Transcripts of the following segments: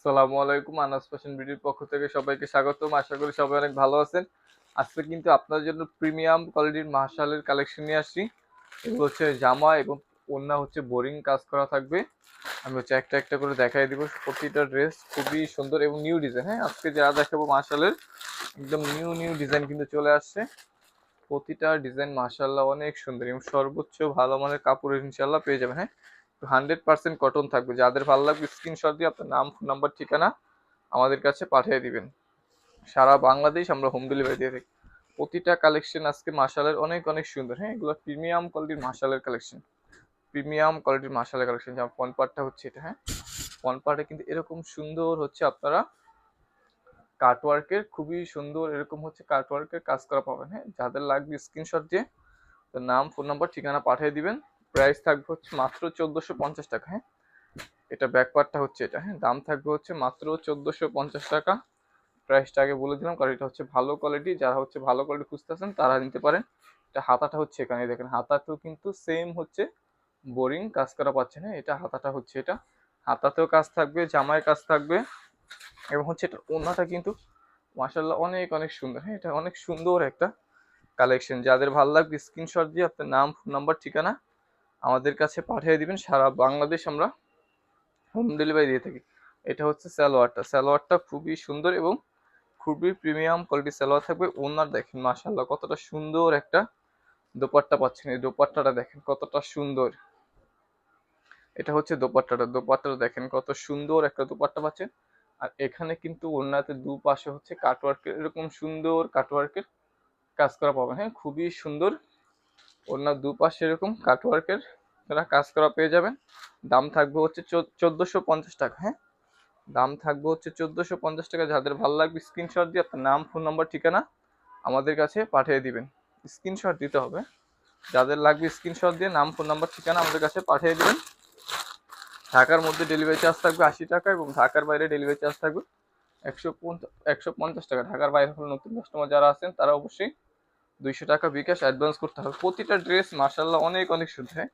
আসসালামু আলাইকুম, আনাস ফ্যাশন বিডির পক্ষ থেকে সবাইকে স্বাগতম। আশা করি সবাই অনেক ভালো আছেন। আজকে কিন্তু আপনার জন্য প্রিমিয়াম কোয়ালিটির মার্শালের কালেকশন নিয়ে আসছি। এগুলো হচ্ছে জামা এবং ওড়না হচ্ছে বোরিং কাজ করা থাকবে। আমি হচ্ছে একটা একটা করে দেখাই দিব। প্রতিটা ড্রেস খুবই সুন্দর এবং নিউ ডিজাইন। হ্যাঁ আজকে যা দেখাবো মার্শালের, একদম নিউ নিউ ডিজাইন কিন্তু চলে আসছে। প্রতিটা ডিজাইন মার্শাল্লাহ অনেক সুন্দর এবং সর্বোচ্চ ভালো মানের কাপড় ইনশাল্লাহ পেয়ে যাবেন। হ্যাঁ হান্ড্রেড পার্সেন্ট কটন থাকবে। যাদের ভালো লাগবে স্ক্রিনশট দিয়ে আপনার নাম ফোন নাম্বার ঠিকানা আমাদের কাছে পাঠিয়ে দিবেন। সারা বাংলাদেশ আমরা হোম ডেলিভারি দিয়ে থাকি। প্রতিটা কালেকশন আজকে মার্শালের অনেক অনেক সুন্দর। হ্যাঁ এগুলো প্রিমিয়াম কোয়ালিটির মার্শালের কালেকশন প্রিমিয়াম কোয়ালিটির মার্শালের কালেকশন যেমন ফন পার্টটা হচ্ছে এটা হ্যাঁ? ফন পার্টে কিন্তু এরকম সুন্দর হচ্ছে আপনারা কাটওয়ার্কের খুবই সুন্দর এরকম হচ্ছে কাটওয়ার্কের কাজ করা পাবেন হ্যাঁ? যাদের লাগবে স্ক্রিনশট দিয়ে নাম ফোন নাম্বার ঠিকানা পাঠিয়ে দিবেন। প্রাইস থাকবে হচ্ছে মাত্র চোদ্দোশো পঞ্চাশ টাকা হ্যাঁ? এটা ব্যাকপার্টটা হচ্ছে এটা হ্যাঁ? দাম থাকবে হচ্ছে মাত্র চোদ্দোশো পঞ্চাশ টাকা। প্রাইসটা আগে বলে দিলাম, কারণ এটা হচ্ছে ভালো কোয়ালিটি যারা হচ্ছে ভালো কোয়ালিটি খুঁজতেছেন তারা নিতে পারেন। এটা হাতাটা হচ্ছে এখানে দেখেন, হাতাতেও কিন্তু সেম হচ্ছে বোরিং কাজ করা পাচ্ছে না, এটা হাতাটা হচ্ছে এটা। হাতাতেও কাজ থাকবে, জামায় কাজ থাকবে, এবং হচ্ছে এটা ওনাটা কিন্তু মাসাল্লাহ অনেক অনেক সুন্দর হ্যাঁ? এটা অনেক সুন্দর একটা কালেকশন যাদের ভালো লাগবে স্ক্রিনশট দিয়ে আপনার নাম ফোন নাম্বার ঠিকানা আমাদের কাছে পাঠিয়ে দিবেন, সারা বাংলাদেশ আমরা হোম ডেলিভারি দিয়ে থাকি। এটা হচ্ছে স্যালোয়ারটা স্যালোয়ারটা খুবই সুন্দর এবং খুবই প্রিমিয়াম কোয়ালিটি স্যালোয়ার থাকবে। ওনার দেখেন মাশাল্লাহ কতটা সুন্দর একটা দোপাট্টা পাচ্ছেন। এই দোপাট্টাটা দেখেন, কতটা সুন্দর। এটা হচ্ছে দোপাট্টাটা। দোপাট্টাটা দেখেন, কত সুন্দর একটা দোপাট্টা পাচ্ছেন। আর এখানে কিন্তু ওনাতে দুপাশে হচ্ছে কাটওয়ার্কের এরকম সুন্দর কাটওয়ার্কের কাজ করা পাবেন। হ্যাঁ খুবই সুন্দর ওনার দুপাশে এরকম কাটওয়ার্কের তারা কাজ করা পেয়ে যাবেন। দাম থাকবে হচ্ছে চোদ্দোশো পঞ্চাশ টাকা হ্যাঁ? দাম থাকবে হচ্ছে চোদ্দোশো পঞ্চাশ টাকা। যাদের ভালো লাগবে স্ক্রিনশট দিয়ে আপনার নাম ফোন নাম্বার ঠিকানা আমাদের কাছে পাঠিয়ে দিবেন। স্ক্রিনশট দিতে হবে। যাদের লাগবে স্ক্রিনশট দিয়ে নাম ফোন নাম্বার ঠিকানা আমাদের কাছে পাঠিয়ে দিবেন। ঢাকার মধ্যে ডেলিভারি চার্জ থাকবে আশি টাকা এবং ঢাকার বাইরে ডেলিভারি চার্জ থাকবে একশো একশো পঞ্চাশ টাকা। ঢাকার বাইরে হলে নতুন কাস্টমার যারা আছেন, তারা অবশ্যই দুইশো টাকা বিকাশ অ্যাডভান্স করতে হবে। প্রতিটা ড্রেস মার্শাল্লাহ অনেক অনেক সুন্দর হ্যাঁ?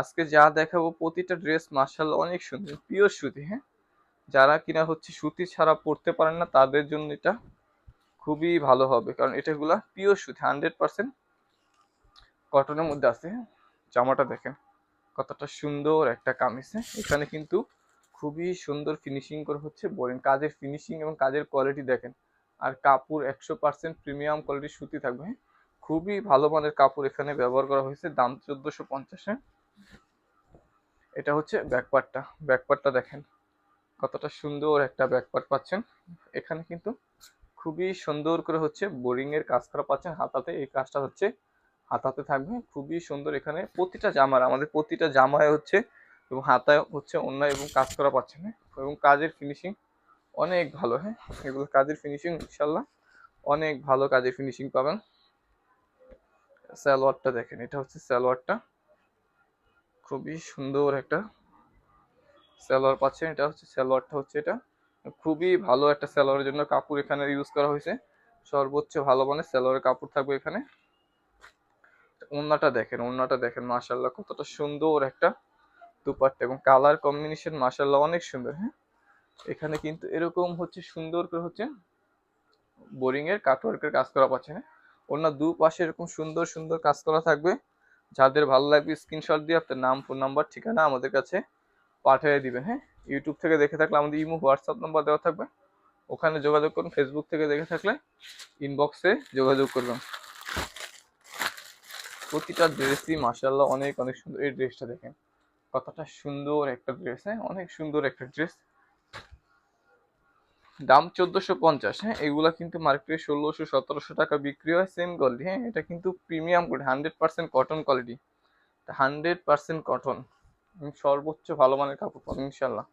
আজকে যা দেখাবো, প্রতিটা ড্রেস মার্শাল্লাহ অনেক সুন্দর পিওর সুতি হ্যাঁ? যারা কিনা হচ্ছে সুতি ছাড়া পড়তে পারেন না, তাদের জন্য এটা খুবই ভালো হবে, কারণ এটাগুলা পিওর সুতি হান্ড্রেড পার্সেন্ট কটনের মধ্যে আছে হ্যাঁ? জামাটা দেখেন, কতটা সুন্দর একটা কামিজ হ্যাঁ? এখানে কিন্তু খুবই সুন্দর ফিনিশিং করে হচ্ছে বোরিং কাজের ফিনিশিং এবং কাজের কোয়ালিটি দেখেন। আর কাপড় একশো পার্সেন্ট প্রিমিয়াম কোয়ালিটির সুতি থাকবে হ্যাঁ? খুবই ভালো মানের কাপড় এখানে ব্যবহার করা হয়েছে। দাম চোদ্দোশো পঞ্চাশে। এটা হচ্ছে ব্যাকপার্টটা ব্যাকপার্টটা দেখেন, কতটা সুন্দর একটা ব্যাকপার্ট পাচ্ছেন। এখানে কিন্তু খুবই সুন্দর করে হচ্ছে বোরিং এর কাজ করা পাচ্ছেন হাতাতে। এই কাজটা হচ্ছে হাতাতে থাকবে। খুবই সুন্দর এখানে প্রতিটা জামার, আমাদের প্রতিটা জামায় হচ্ছে এবং হাতায় হচ্ছে অন্য এবং কাজ করা পাচ্ছেন। এবং কাজের ফিনিশিং অনেক ভালো হ্যাঁ? এগুলো কাজের ফিনিশিং ইনশাল্লাহ অনেক ভালো কাজের ফিনিশিং পাবেন। সালোয়ারটা দেখেন, এটা হচ্ছে সালোয়ারটা। খুবই সুন্দর একটা সালোয়ার পাচ্ছেন, এটা হচ্ছে সালোয়ারটা হচ্ছে এটা। খুবই ভালো একটা সালোয়ারের জন্য কাপড় এখানে ইউজ করা হয়েছে। সর্বোচ্চ ভালো মানের সালোয়ারের কাপড় থাকবে এখানে। ওন্নাটা দেখেন ওন্নাটা দেখেন মাশাল্লাহ কতটা সুন্দর একটা দুপাট্টা এবং কালার কম্বিনেশন মাশাল্লাহ অনেক সুন্দর হ্যাঁ? এখানে কিন্তু এরকম হচ্ছে সুন্দর করে হচ্ছে বোরিং এর কাটওয়ার্কের কাজ করা পাচ্ছে না অন্য দু পাশে এরকম সুন্দর সুন্দর কাজ করা থাকবে। যাদের ভালো লাগবে স্ক্রিনশট দিয়ে আপনার নাম ফোন নাম্বার ঠিকানা আমাদের কাছে পাঠিয়ে দিবেন হ্যাঁ? ইউটিউব থেকে দেখে থাকলে আমাদের ইমো হোয়াটসঅ্যাপ নাম্বার দেওয়া থাকবে। ওখানে যোগাযোগ করুন ফেসবুক থেকে দেখে থাকলে ইনবক্সে যোগাযোগ করবেন। প্রতিটা ড্রেসই মাসাল্লাহ অনেক অনেক সুন্দর। এই ড্রেসটা দেখেন, কতটা সুন্দর একটা ড্রেস হ্যাঁ? অনেক সুন্দর একটা ড্রেস দাম চোদ্দোশো পঞ্চাশ হ্যাঁ? এগুলা কিন্তু মার্কেটে ষোলোশো, সতেরোশো টাকা বিক্রি হয় সেম কোয়ালিটি হ্যাঁ? এটা কিন্তু premium quality hundred percent cotton quality hundred percent cotton সর্বোচ্চ ভালো মানের কাপড় পাবেন ইনশাল্লাহ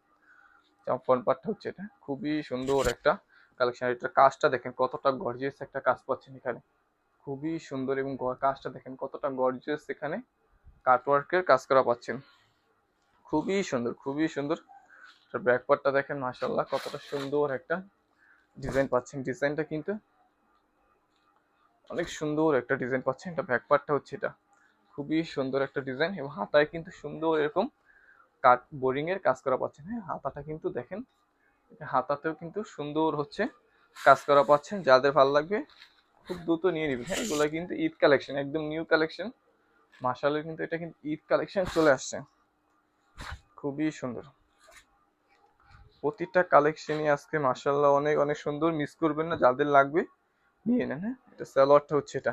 ফোন পার্টটা হচ্ছে এটা, খুবই সুন্দর একটা কালেকশন এটা কাজটা দেখেন কতটা গর্জিয়াস একটা কাজ পাচ্ছেন এখানে। খুবই সুন্দর এবং কাজটা দেখেন কতটা গর্জিয়াস এখানে কাটওয়ার্কের কাজ করা পাচ্ছেন। খুবই সুন্দর খুবই সুন্দর। ব্যাক পার্টটা দেখেন মাসাল্লাহ কতটা সুন্দর একটা ডিজাইন পাচ্ছেন। ডিজাইনটা কিন্তু অনেক সুন্দর একটা ডিজাইন পাচ্ছেন। এটা ব্যাক পার্টটা হচ্ছে এটা। খুবই সুন্দর একটা ডিজাইন এবং হাতায় কিন্তু সুন্দর এরকম কাট বোরিং এর কাজ করা পাচ্ছেন। হ্যাঁ হাতাটা কিন্তু দেখেন হাতাতেও কিন্তু সুন্দর হচ্ছে কাজ করা পাচ্ছেন। যাদের ভালো লাগবে, খুব দ্রুত নিয়ে নিবেন। হ্যাঁ এগুলো কিন্তু ঈদ কালেকশন একদম নিউ কালেকশন মাসালের কিন্তু এটা কিন্তু ঈদ কালেকশন চলে আসছে। খুবই সুন্দর। প্রতিটা কালেকশনই আজকে মাসাল্লাহ অনেক অনেক সুন্দর। মিস করবেন না, যাদের লাগবে নিয়ে নেন হ্যাঁ? এটা সালোয়ারটা হচ্ছে এটা।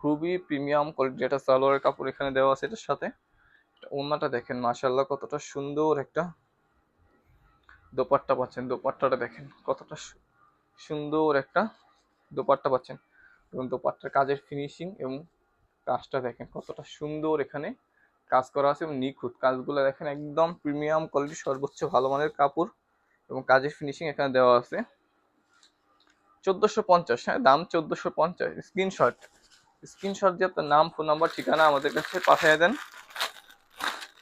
খুবই প্রিমিয়াম কোয়ালিটি এটা সালোয়ারের কাপড় এখানে দেওয়া আছে এটার সাথে। ওনাটা দেখেন মাসাল্লাহ কতটা সুন্দর একটা দোপাট্টা পাচ্ছেন। দোপাট্টাটা দেখেন, কতটা সুন্দর একটা দোপাট্টা পাচ্ছেন। এবং দোপাট্টার কাজের ফিনিশিং এবং কাজটা দেখেন, কতটা সুন্দর এখানে কাজ করা আছে এবং নিখুঁত। কাজগুলো দেখেন একদম প্রিমিয়াম কোয়ালিটি, সর্বোচ্চ ভালো মানের কাপড় এবং কাজের ফিনিশিং এখানে দেওয়া আছে। চোদ্দোশো পঞ্চাশ হ্যাঁ দাম চোদ্দোশো পঞ্চাশ। স্ক্রিনশট স্ক্রিনশট দিয়ে আপনার নাম ফোন নাম্বার ঠিকানা আমাদের কাছে পাঠিয়ে দেন।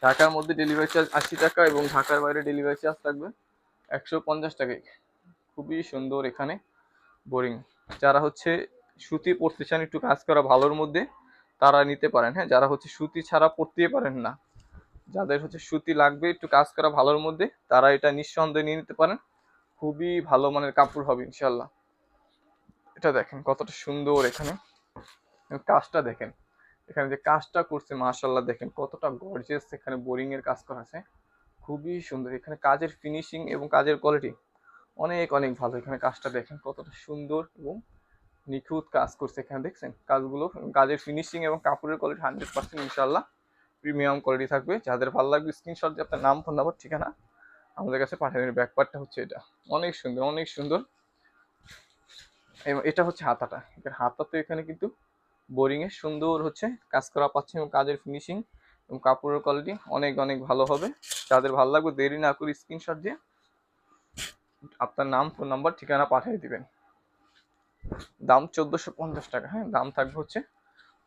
ঢাকার মধ্যে ডেলিভারি চার্জ আশি টাকা এবং ঢাকার বাইরে ডেলিভারি চার্জ থাকবে একশো পঞ্চাশ টাকায় খুবই সুন্দর এখানে বোরিং যারা হচ্ছে সুতি পড়তে চান, একটু কাজ করা ভালোর মধ্যে তারা নিতে পারেন হ্যাঁ? যারা হচ্ছে সুতি ছাড়া পড়তেই পারেন না। যাদের হচ্ছে সুতি লাগবে, একটু কাজ করা ভালোর মধ্যে, তারা এটা নিঃসন্দেহে নিয়ে নিতে পারেন। খুবই ভালো মানের কাপড় হবে ইনশাল্লাহ এটা দেখেন কতটা সুন্দর এখানে। কাজটা দেখেন, এখানে যে কাজটা করছে মাশাল্লাহ দেখেন কতটা গর্জিয়াস এখানে বোরিং এর কাজ করা আছে। খুবই সুন্দর, এখানে কাজের ফিনিশিং এবং কাজের কোয়ালিটি অনেক অনেক ভালো। এখানে কাজটা দেখেন কতটা সুন্দর এবং নিখুঁত কাজ করছে এখানে, দেখছেন? কাজগুলো, কাজের ফিনিশিং এবং কাপড়ের কোয়ালিটি হান্ড্রেড পার্সেন্ট ইনশাল্লাহ প্রিমিয়াম কোয়ালিটি থাকবে। যাদের ভালো লাগবে স্ক্রিনশট দিয়ে আপনার নাম ফোন নাম্বার ঠিকানা, আমাদের কাছে পাঠিয়ে দেবেন। ব্যাকপার্টটা হচ্ছে এটা। অনেক সুন্দর অনেক সুন্দর। এবং এটা হচ্ছে হাতাটা। এখানে হাতাতে এখানে কিন্তু বোরিংয়ে সুন্দর হচ্ছে কাজ করা পাচ্ছে এবং কাজের ফিনিশিং এবং কাপড়ের কোয়ালিটি অনেক অনেক ভালো হবে। যাদের ভালো লাগবে, দেরি না করে স্ক্রিনশট দিয়ে আপনার নাম ফোন নাম্বার ঠিকানা পাঠিয়ে দিবেন। দাম চোদ্দোশো পঞ্চাশ টাকা হ্যাঁ দাম থাকবে হচ্ছে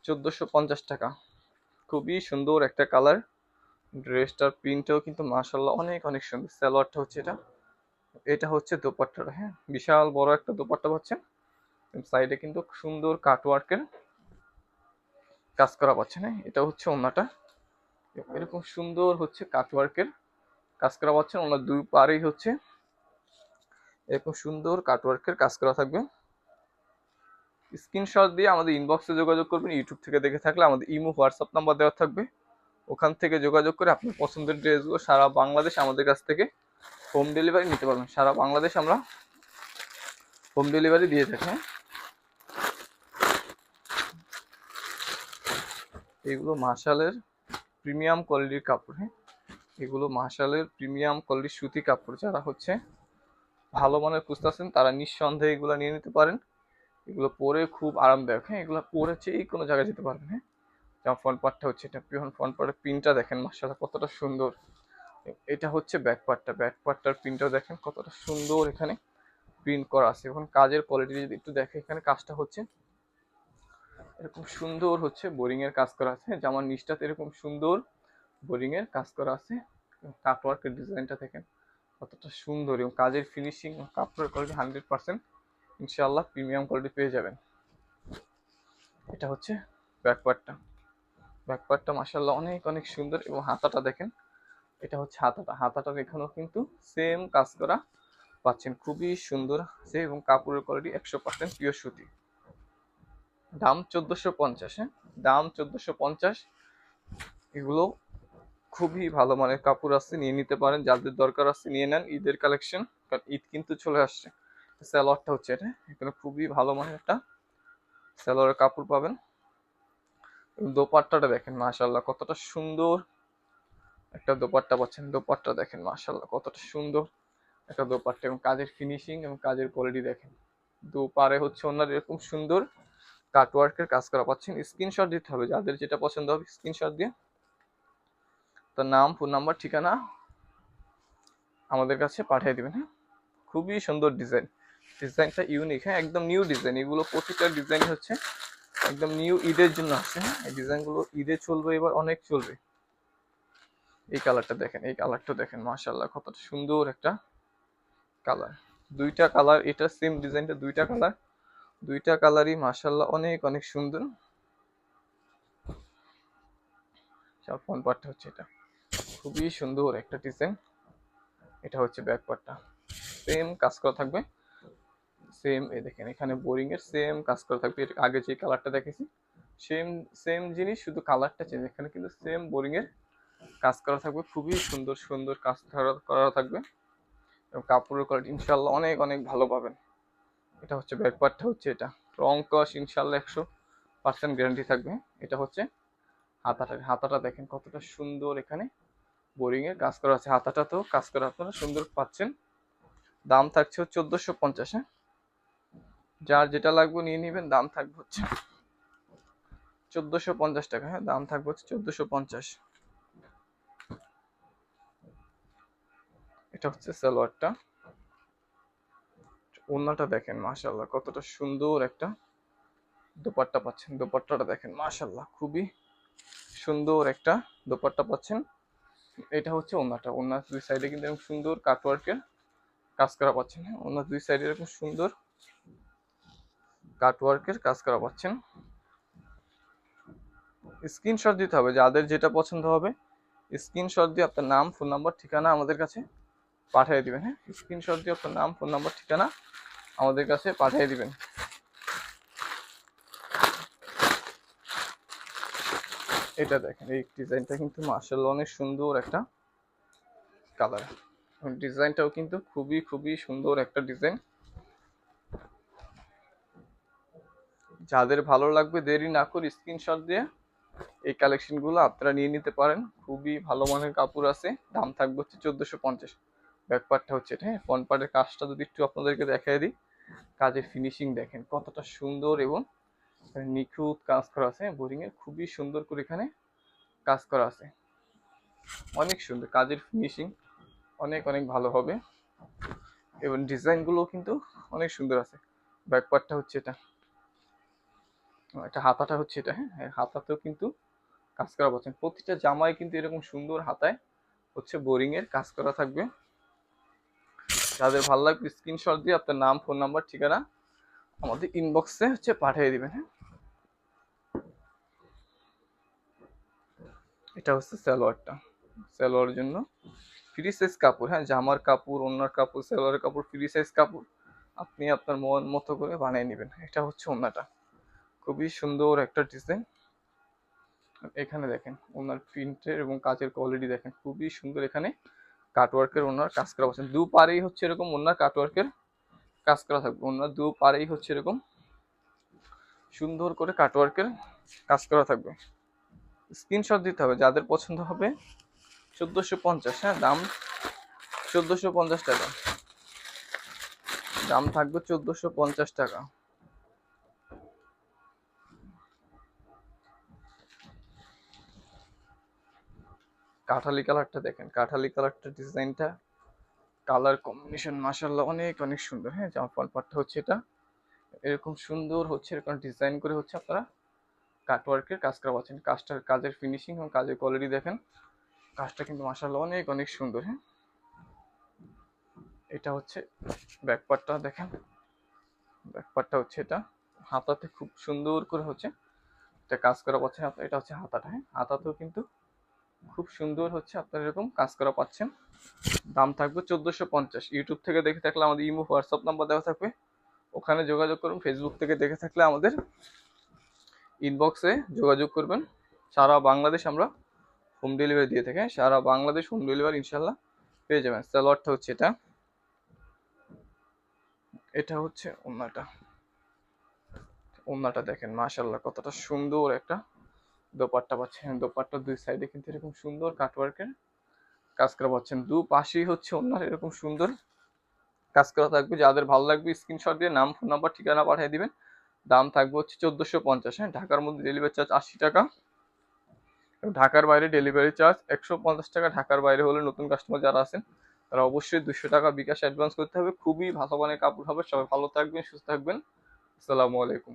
চোদ্দোশো পঞ্চাশ টাকা। খুবই সুন্দর একটা কালার ড্রেসটার প্রিন্টটাও কিন্তু মার্শাল্লাহ অনেক অনেক সুন্দর। সালোয়ারটা হচ্ছে এটা। এটা হচ্ছে দোপাট্টাটা হ্যাঁ বিশাল বড় একটা দোপাট্টা পাচ্ছেন। সাইডে কিন্তু সুন্দর কাটওয়ার্কের কাজ করা পাচ্ছেন হ্যাঁ এটা হচ্ছে ওনাটা। এরকম সুন্দর হচ্ছে কাটওয়ার্কের কাজ করা পাচ্ছেন। ওনার দুই পারেই হচ্ছে এরকম সুন্দর কাটওয়ার্কের কাজ করা থাকবে। স্ক্রিনশট দিয়ে আমাদের ইনবক্সে যোগাযোগ করবেন ইউটিউব থেকে দেখে থাকলে আমাদের ইমো হোয়াটসঅ্যাপ নাম্বার দেওয়া থাকবে। ওখান থেকে যোগাযোগ করে আপনার পছন্দের ড্রেসগুলো সারা বাংলাদেশ আমাদের কাছ থেকে হোম ডেলিভারি নিতে পারবেন। সারা বাংলাদেশ আমরা হোম ডেলিভারি দিয়ে থাকি হ্যাঁ? এগুলো মাশালের প্রিমিয়াম কোয়ালিটির কাপড় হ্যাঁ? এগুলো মাশালের প্রিমিয়াম কোয়ালিটির সুতি কাপড়। যারা হচ্ছে ভালো মানের খুঁজতেছেন তারা নিঃসন্দেহে এগুলো নিয়ে নিতে পারেন। এগুলো পরে খুব আরামদায়ক হ্যাঁ এগুলো পরে চেয়েই কোনো জায়গায় যেতে পারবেন হ্যাঁ? যেমন ফ্রন্ট পার্টটা হচ্ছে এটা। পিওন ফ্রন্ট পার্টের পিনটা দেখেন, মাশাআল্লাহ, কতটা সুন্দর। এটা হচ্ছে ব্যাক পার্টটা ব্যাক পার্টটার পিনটাও দেখেন, কতটা সুন্দর এখানে প্রিন্ট করা আছে। এখন কাজের কোয়ালিটি যদি একটু দেখে, এখানে কাজটা হচ্ছে এরকম সুন্দর হচ্ছে বোরিং এর কাজ করা আছে। জামার নিচটাতে এরকম সুন্দর বোরিং এর কাজ করা আছে। কাটওয়ার্কের ডিজাইনটা দেখেন, কতটা সুন্দর। এবং কাজের ফিনিশিং কাপড়ের কোয়ালিটি হান্ড্রেড পার্সেন্ট ইনশাআল্লাহ প্রিমিয়াম কোয়ালিটি পেয়ে যাবেন। এটা হচ্ছে ব্যাকপার্টটা ব্যাকপার্টটা মাসাল্লাহ অনেক অনেক সুন্দর এবং হাতাটা দেখেন, এটা হচ্ছে হাতাটা। হাতাটার এখানেও কিন্তু সেম কাজ করা পাচ্ছেন। খুবই সুন্দর আছে এবং কাপড়ের কোয়ালিটি একশো পার্সেন্ট পিওর সুতি। দাম চোদ্দোশো পঞ্চাশ হ্যাঁ? দাম চোদ্দোশো পঞ্চাশ। এগুলো খুবই ভালো মানের কাপড় আছে, নিয়ে নিতে পারেন। যাদের দরকার আছে নিয়ে নেন ঈদের কালেকশন, কারণ ঈদ কিন্তু চলে আসছে। স্যালোয়ারটা হচ্ছে এটা। এখানে খুবই ভালো মানের একটা স্যালোয়ারের কাপড় পাবেন। দোপাট্টাটা দেখেন মাশাল্লাহ কতটা সুন্দর একটা দোপাট্টা পাচ্ছেন। দোপাট্টা দেখেন মাশাল্লাহ কতটা সুন্দর একটা দোপাট্টা এবং কাজের ফিনিশিং এবং কাজের কোয়ালিটি দেখেন। দুপারে হচ্ছে ওনার এরকম সুন্দর কাটওয়ার্কের কাজ করা পাচ্ছেন। স্ক্রিনশট দিতে হবে, যাদের যেটা পছন্দ হবে স্ক্রিনশট দিয়ে। তার নাম ফোন নাম্বার ঠিকানা আমাদের কাছে পাঠিয়ে দেবেন হ্যাঁ? খুবই সুন্দর ডিজাইন ডিজাইনটা ইউনিক হ্যাঁ একদম নিউ ডিজাইন এগুলো প্রতিটা ডিজাইন হচ্ছে একদম নিউ ঈদের জন্য আসছে হ্যাঁ এই ডিজাইনগুলো ঈদে চলবে, এবার অনেক চলবে। এই কালারটা দেখেন, এই কালারটা দেখেন মাশাল্লাহ কতটা সুন্দর একটা কালার দুইটা কালার এটা সেম ডিজাইনটা, দুইটা কালার দুইটা কালারই মাশাল্লাহ অনেক অনেক সুন্দর। ফোন পার্টটা হচ্ছে এটা। খুবই সুন্দর একটা ডিজাইন এটা হচ্ছে ব্যাক পার্টটা সেম কাজ করা থাকবে। সেম এই দেখেন, এখানে বোরিং এর সেম কাজ করা থাকবে। আগে যে কালারটা দেখেছি সেম সেম জিনিস, শুধু কালারটা চেঞ্জ এখানে কিন্তু সেম বোরিং এর কাজ করা থাকবে। খুবই সুন্দর সুন্দর কাজ করা- থাকবে। এবং কাপড়ের কোয়ালিটি ইনশাল্লাহ অনেক অনেক ভালো পাবেন। এটা হচ্ছে ব্যাকপার্টটা হচ্ছে এটা। রং কস ইনশাল্লাহ একশো পার্সেন্ট গ্যারান্টি থাকবে। এটা হচ্ছে হাতাটা। হাতাটা দেখেন কতটা সুন্দর এখানে বোরিং এর কাজ করা আছে। হাতাটাতেও কাজ করা আপনারা সুন্দর পাচ্ছেন। দাম থাকছে চোদ্দোশো পঞ্চাশ হ্যাঁ? যার যেটা লাগবে নিয়ে নেবেন, দাম থাকবে হচ্ছে চোদ্দোশো পঞ্চাশ টাকা। হ্যাঁ দাম থাকবে হচ্ছে চোদ্দোশো পঞ্চাশ। এটা হচ্ছে সালোয়ারটা। ওড়নাটা দেখেন মাশাল্লাহ কতটা সুন্দর একটা দোপাট্টা পাচ্ছেন। দোপাট্টাটা দেখেন মাশাল্লাহ খুবই সুন্দর একটা দোপাট্টা পাচ্ছেন। এটা হচ্ছে ওনাটা ওনার দুই সাইডে কিন্তু এরকম সুন্দর কাটওয়ার্কের কাজ করা পাচ্ছেন। হ্যাঁ ওড়নার দুই সাইডে এরকম সুন্দর কাটওয়ার্কের কাজ করা পাচ্ছেন। স্ক্রিনশট দিতে হবে, যাদের যেটা পছন্দ হবে, স্ক্রিনশট দিয়ে আপনার নাম, ফোন নাম্বার, ঠিকানা আমাদের কাছে পাঠিয়ে দিবেন হ্যাঁ? স্ক্রিনশট দিয়ে আপনার নাম, ফোন নাম্বার, ঠিকানা আমাদের কাছে পাঠিয়ে দিবেন। এটা দেখেন, এই ডিজাইনটা কিন্তু মার্শাল অনেক সুন্দর একটা কালার। ডিজাইনটাও কিন্তু খুবই খুবই সুন্দর একটা ডিজাইন। যাদের ভালো লাগবে দেরি না করে স্ক্রিনশট দিয়ে এই কালেকশনগুলো আপনারা নিয়ে নিতে পারেন। খুবই ভালো মানের কাপড় আছে। দাম থাকবে হচ্ছে চোদ্দোশো পঞ্চাশ। ব্যাক পার্টটা হচ্ছে এটা হ্যাঁ? ফ্রন্ট পার্টের কাজটা যদি একটু আপনাদেরকে দেখাই দিই। কাজের ফিনিশিং দেখেন, কতটা সুন্দর এবং নিখুঁত কাজ করা আছে। বোরিং এর খুবই সুন্দর করে এখানে কাজ করা আছে। অনেক সুন্দর কাজের ফিনিশিং অনেক অনেক ভালো হবে। এবং ডিজাইনগুলো কিন্তু অনেক সুন্দর আছে। ব্যাক পার্টটা হচ্ছে এটা। এটা হাতাটা হচ্ছে এটা হ্যাঁ? হাতাতেও কিন্তু কাজ করা পাচ্ছেন। প্রতিটা জামায় কিন্তু এরকম সুন্দর হাতায় হচ্ছে বোরিং এর কাজ করা থাকবে। যাদের ভালো লাগবে স্ক্রিনশট দিয়ে আপনার নাম ফোন নাম্বার ঠিকানা আমাদের ইনবক্সে হচ্ছে পাঠিয়ে দিবেন হ্যাঁ? এটা হচ্ছে সালোয়ারটা। সালোয়ারের জন্য ফ্রি সাইজ কাপড় হ্যাঁ? জামার কাপড় ওনার কাপড়, সালোয়ারের কাপড় ফ্রি সাইজ কাপড় আপনি আপনার মন মতো করে বানিয়ে নেবেন। এটা হচ্ছে ওনাটা খুবই সুন্দর একটা ডিজাইন। এখানে দেখেন, ওনার প্রিন্টের এবং কাজের কোয়ালিটি দেখেন, খুবই সুন্দর এখানে কাটওয়ার্কের ওনার কাজ করা পাচ্ছেন দু পারেই হচ্ছে এরকম ওনার কাটওয়ার্কের কাজ করা থাকবে। ওনার দু পারেই হচ্ছে এরকম সুন্দর করে কাটওয়ার্কের কাজ করা থাকবে। স্ক্রিনশট দিতে হবে, যাদের পছন্দ হবে চোদ্দোশো পঞ্চাশ হ্যাঁ দাম চোদ্দোশো পঞ্চাশ টাকা। দাম থাকবে চোদ্দোশো পঞ্চাশ টাকা। কাঠালি কালারটা দেখেন, কাঁঠালি কালারটা ডিজাইনটা, কালার কম্বিনেশন মাসাল্লাহ অনেক অনেক সুন্দর। হ্যাঁ জামা পাটটা হচ্ছে এটা। এরকম সুন্দর হচ্ছে, এরকম ডিজাইন করে হচ্ছে আপনারা কাটওয়ার্কের কাজ করা পাচ্ছেন। কাজটার কাজের ফিনিশিং এবং কাজের কোয়ালিটি দেখেন, কাজটা কিন্তু মাসাল্লাহ অনেক অনেক সুন্দর। হ্যাঁ এটা হচ্ছে ব্যাকপার্টটা দেখেন। ব্যাকপার্টটা হচ্ছে এটা। হাতাতে খুব সুন্দর করে হচ্ছে এটা কাজ করা পাচ্ছেন এটা হচ্ছে হাতাটা। হ্যাঁ হাতাতেও কিন্তু খুব সুন্দর হচ্ছে, আপনারা এরকম কাজ করা পাচ্ছেন। দাম থাকবে চোদ্দোশো পঞ্চাশ। ইউটিউব থেকে দেখে থাকলে আমাদের ইমো হোয়াটসঅ্যাপ নাম্বার দেওয়া থাকবে। ওখানে যোগাযোগ করুন ফেসবুক থেকে দেখে থাকলে আমাদের ইনবক্সে যোগাযোগ করবেন। সারা বাংলাদেশ আমরা হোম ডেলিভারি দিয়ে থাকি? সারা বাংলাদেশ হোম ডেলিভারি ইনশাল্লাহ পেয়ে যাবেন। সালোয়ারটা হচ্ছে এটা। এটা হচ্ছে ওন্নাটা। ওন্নাটা দেখেন মাশাল্লাহ কতটা সুন্দর একটা দোপাট্টা পাচ্ছেন দোপাট্টার দুই সাইডে কিন্তু এরকম সুন্দর কাটওয়ার্কের কাজ করা পাচ্ছেন। দু পাশেই হচ্ছে ওনার এরকম সুন্দর কাজ করা থাকবে। যাদের ভালো লাগবে স্ক্রিনশট দিয়ে নাম ফোন নাম্বার ঠিকানা পাঠিয়ে দিবেন। দাম থাকবে হচ্ছে চোদ্দোশো পঞ্চাশ। হ্যাঁ ঢাকার মধ্যে ডেলিভারি চার্জ আশি টাকা। ঢাকার বাইরে ডেলিভারি চার্জ একশো পঞ্চাশ টাকা। ঢাকার বাইরে হলে নতুন কাস্টমার যারা আছেন, তারা অবশ্যই দুশো টাকা বিকাশ অ্যাডভান্স করতে হবে। খুবই ভালো মানের কাপড় হবে। সবাই ভালো থাকবেন, সুস্থ থাকবেন। আসসালামু আলাইকুম।